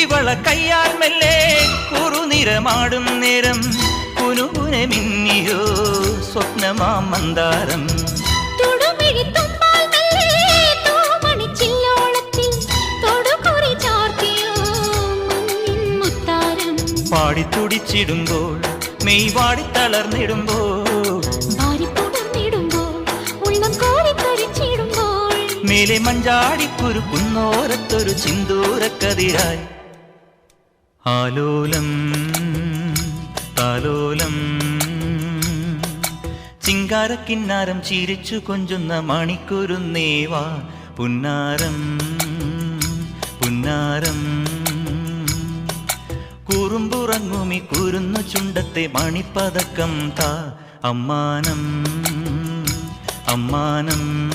കുപ്പിവള കയ്യാൽ മെല്ലെ കുറുനിറമാടും നേരം. കുനുകുനെ മിന്നിയോ സ്വപ്നമാ മന്ദാരം. പാടി തുടിച്ചിടുമ്പോൾ മെയ് വാടി തളർന്നിടുമ്പോൾ. മേലെ മഞ്ചാടിക്കുരു കുന്നോരത്തൊരു ചിന്തൂരക്കതിരായി. ആലോലം താലോലം. ചിങ്കാരക്കിന്നാരം ചിരിച്ചു കൊഞ്ചുന്ന മണിക്കുരുന്നേവാ പുന്നാരം പുന്നാരം. കുറുമ്പുറങ്ങുമി കുരുന്നു ചുണ്ടത്തെ മണിപ്പതക്കം താ. അമ്മാനം അമ്മാനം.